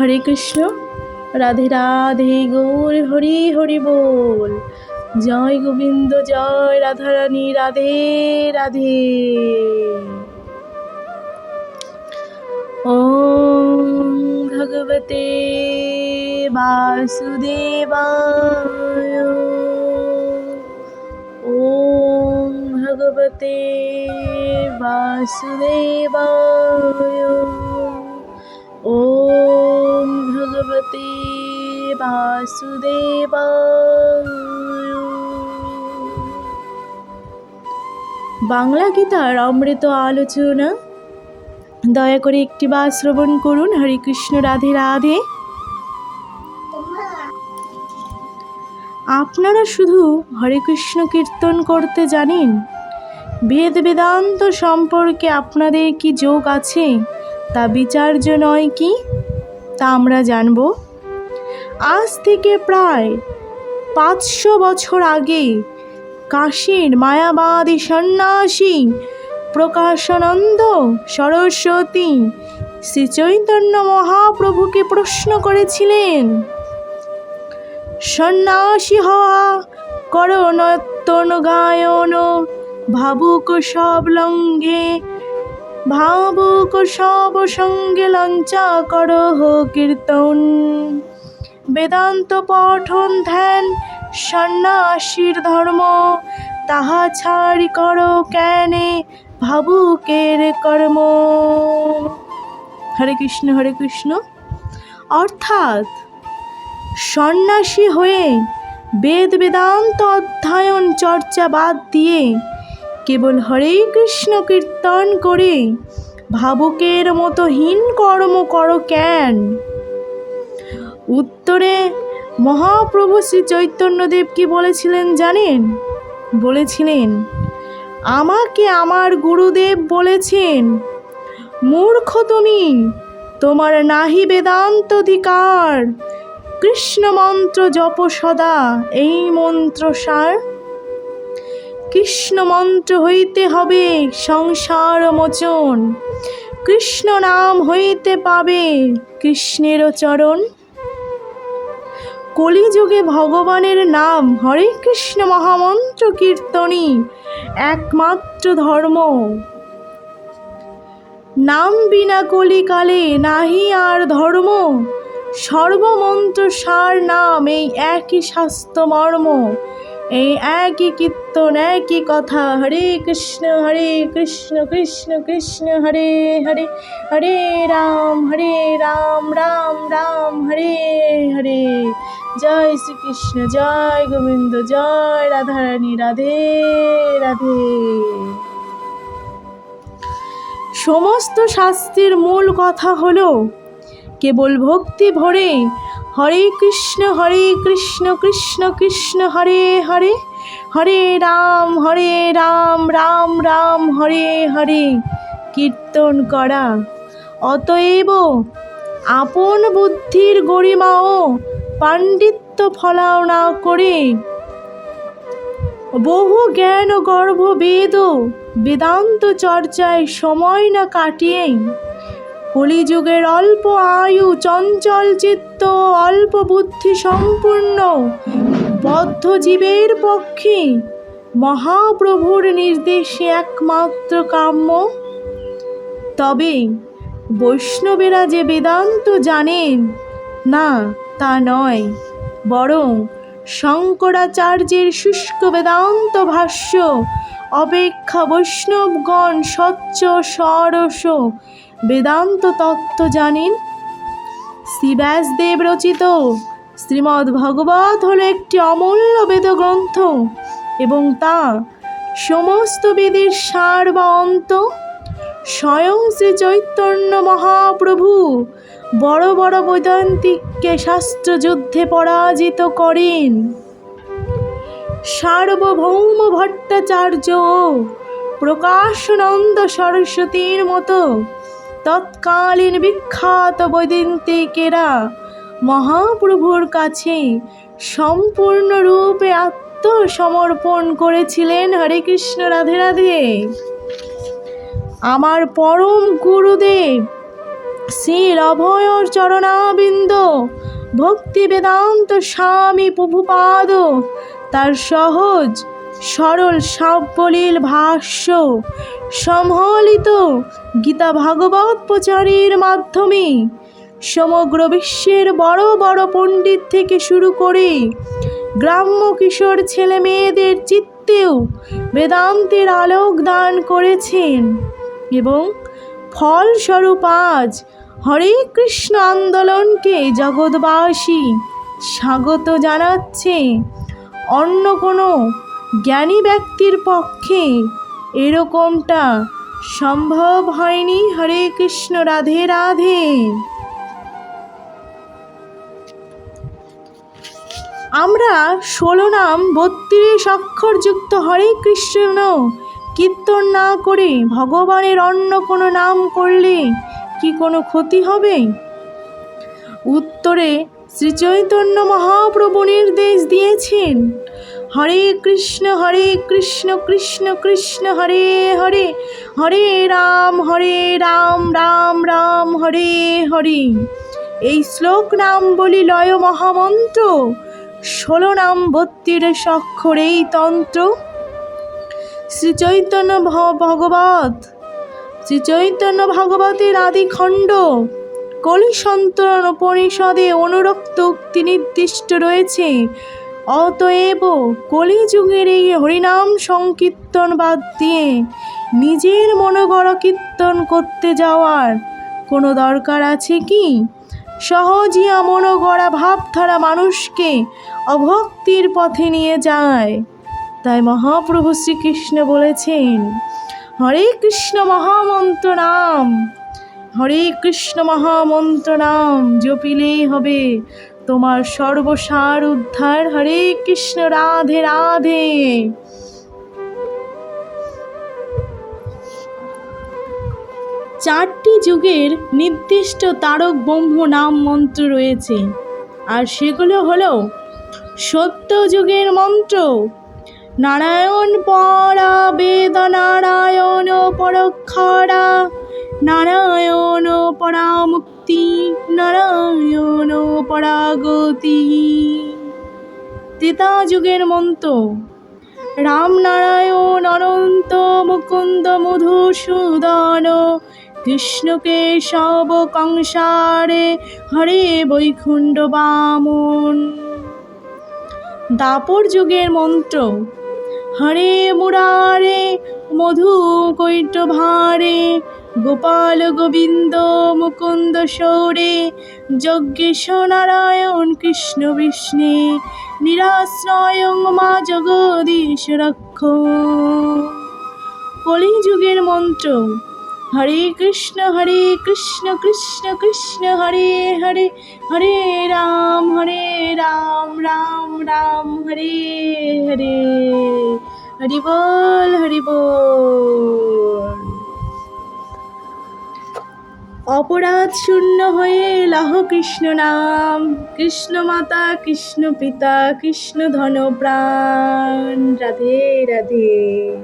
হরে কৃষ্ণ। রাধে রাধে গৌর হরি হরি বল। জয় গোবিন্দ, জয় রাধারানী, রাধে রাধে। ওম ভগবতে বাসুদেবায়। ওম ভগবতে বাসুদেবায়। ওম ভগবতে বাসুদেবায় বাংলা গীতার অমৃত আলোচনা দয়া করে একটি বার শ্রবণ করুন হরে কৃষ্ণ রাধে রাধে আপনারা শুধু হরে কৃষ্ণ কীর্তন করতে জানেন বেদ বেদান্ত সম্পর্কে আপনাদের কি যোগ আছে তা বিচার্য নয় কি? তা আমরা জানব। আজ থেকে প্রায় পাঁচশো বছর আগে কাশীর মায়াবাদী সন্ন্যাসী প্রকাশানন্দ সরস্বতী শ্রী চৈতন্য মহাপ্রভুকে প্রশ্ন করেছিলেন, সন্ন্যাসী হওয়া করণত্তন গায়ন ভাবুক সব লঙ্ঘে ভাবুক সব সঙ্গে লঞ্চা করহ কীর্তন। বেদান্ত পঠন ধ্যান, সন্ন্যাসীর ধর্ম, তাহা ছাড়ি করো কেনে ভাবুকের কর্ম। হরে কৃষ্ণ হরে কৃষ্ণ। অর্থাৎ সন্ন্যাসী হয়ে বেদ বেদান্ত অধ্যয়ন চর্চা বাদ দিয়ে কেবল হরে কৃষ্ণ কীর্তন করে ভাবুকের মতো হীন কর্ম করো কেন? উত্তরে মহাপ্রভু শ্রী চৈতন্যদেব কি বলেছিলেন জানেন? বলেছিলেন, আমাকে আমার গুরুদেব বলেছেন, মূর্খ তুমি, তোমার নাহি বেদান্ত অধিকার কৃষ্ণ মন্ত্র জপ সদা, এই মন্ত্র সার কৃষ্ণ মন্ত্র হইতে হবে সংসার মোচন। কৃষ্ণ নাম হইতে পাবে কৃষ্ণের চরণ। কলিযুগে ভগবানের নাম হরে কৃষ্ণ মহামন্ত্র কীর্তনই একমাত্র ধর্ম। নাম বিনা কলিকালে নাহি আর ধর্ম। সর্বমন্ত্র সার নাম এই একই শাস্ত্র মর্ম। এই একই কীর্তন, একই কথা, হরে কৃষ্ণ হরে কৃষ্ণ কৃষ্ণ কৃষ্ণ, হরে হরে হরে রাম হরে রাম রাম রাম, হরে হরে। জয় শ্রীকৃষ্ণ, জয় গোবিন্দ, জয় রাধারানী, রাধে রাধে। সমস্ত শাস্তির মূল কথা হলো, কেবল ভক্তি ভরে হরে কৃষ্ণ হরে কৃষ্ণ কৃষ্ণ কৃষ্ণ, হরে হরে হরে রাম হরে রাম রাম রাম, হরে হরে, কীর্তন করা। অতএব আপন বুদ্ধির গরিমাও পাণ্ডিত্য ফলাও না করে। বহু জ্ঞান ও গর্ভ বেদ বেদান্ত চর্চায় সময় না কাটিয়ে কলিযুগের অল্প আয়ু, চঞ্চল চিত্ত, অল্প বুদ্ধি সম্পূর্ণ বদ্ধ জীবের পক্ষে মহাপ্রভুর নির্দেশে একমাত্র কাম্য। তবে বৈষ্ণবেরা যে বেদান্ত জানেন, না তা নয়, বরং শঙ্করাচার্যের শুষ্ক বেদান্ত ভাষ্য, অপেক্ষা বৈষ্ণবগণ স্বচ্ছ, সরস বেদান্ত তত্ত্ব জানেন? শ্রী ব্যাসদেব রচিত শ্রীমদ্ ভগবত হলো একটি অমূল্য বেদগ্রন্থ এবং তা সমস্ত বেদের সার বা অন্ত স্বয়ং শ্রী চৈতন্য মহাপ্রভু বড় বড় বৈদান্তিককে শাস্ত্রযুদ্ধে পরাজিত করেন। সার্বভৌম ভট্টাচার্য প্রকাশনন্দ সরস্বতীর মতো তৎকালীন বিখ্যাত বৈদিন্তিকেরা মহাপ্রভুর কাছে সম্পূর্ণরূপে আত্মসমর্পণ করেছিলেন হরে কৃষ্ণ রাধে রাধে। আমার পরম গুরুদেব, শ্রীর অভয়র চরণাবিন্দ ভক্তি বেদান্ত স্বামী প্রভুপাদ, তার সহজ সরল সাবলীল ভাষ্য। সম্বলিত গীতা ভাগবত প্রচারের মাধ্যমে সমগ্র বিশ্বের বড় বড় পণ্ডিত থেকে শুরু করে গ্রাম্য কিশোর ছেলে মেয়েদের চিত্তেও বেদান্তের আলোক দান করেছেন এবং ফলস্বরূপ আজ হরে কৃষ্ণ আন্দোলনকে জগৎবাসী স্বাগত জানাচ্ছে। অন্য কোনো জ্ঞানী ব্যক্তির পক্ষে এরকমটা সম্ভব হয়নি হরে কৃষ্ণ, রাধে রাধে। আমরা ষোলো নাম বত্রিশ অক্ষরযুক্ত হরে কৃষ্ণ কীর্তন না করে ভগবানের অন্য কোনো নাম করলে কি কোনো ক্ষতি হবে? উত্তরে শ্রীচৈতন্য মহাপ্রভু নির্দেশ দিয়েছেন হরে কৃষ্ণ হরে কৃষ্ণ কৃষ্ণ কৃষ্ণ, হরে হরে হরে রাম হরে রাম রাম রাম, হরে হরে। এই শ্লোক নাম বলি লয় মহামন্ত্র, ষোলো নাম বত্রিশ অক্ষর এই তন্ত্র। শ্রী চৈতন্য ভগবত শ্রী চৈতন্য ভগবতের আদি খণ্ড কলি সন্তরণ উপনিষদে অনুরক্ত উক্তি নির্দিষ্ট রয়েছে। অতএব কলিযুগের এই হরিনাম সংকীর্তন বাদ দিয়ে নিজের মনোগড় কীর্তন করতে যাওয়ার কোনো দরকার আছে কি? সহজিয়া মনোগড়া ভাবধারা মানুষকে অভক্তির পথে নিয়ে যায়। তাই মহাপ্রভু শ্রীকৃষ্ণ বলেছেন, হরে কৃষ্ণ মহামন্ত্র নাম, হরে কৃষ্ণ মহামন্ত্র নাম, জপিলেই হবে তোমার সর্বসার উদ্ধার। হরে কৃষ্ণ, রাধে রাধে। চারটি যুগের নির্দিষ্ট তারক ব্রহ্ম নাম মন্ত্র রয়েছে, আর সেগুলো হলো সত্য যুগের মন্ত্র, নারায়ণ পরা বেদ নারায়ণ পরক্ষরা, নারায়ণ পরা মুক্তি নারায়ণ পরাগতি। ত্রেতা যুগের মন্ত্র রাম নারায়ণ অনন্ত মুকুন্দ মধুসূদন, কৃষ্ণকে সব কংসারে হরে বৈকুণ্ঠ বামন। দাপর যুগের মন্ত্র হরে মুরারে মধু কৈট ভারে গোপাল গোবিন্দ মুকুন্দ সৌরে, যজ্ঞেশ নারায়ণ কৃষ্ণ বিষ্ণে নিরাশ্রয়ং মা জগদীশ রক্ষ। কলিযুগের মন্ত্র হরে কৃষ্ণ হরে কৃষ্ণ কৃষ্ণ কৃষ্ণ, হরে হরে হরে রাম হরে রাম রাম রাম, হরে হরে। হরি বল হরি বল। অপরাধ শূন্য হয়ে লাহ কৃষ্ণ নাম। কৃষ্ণ মাতা, কৃষ্ণ পিতা, কৃষ্ণ ধন প্রাণ রাধে রাধে।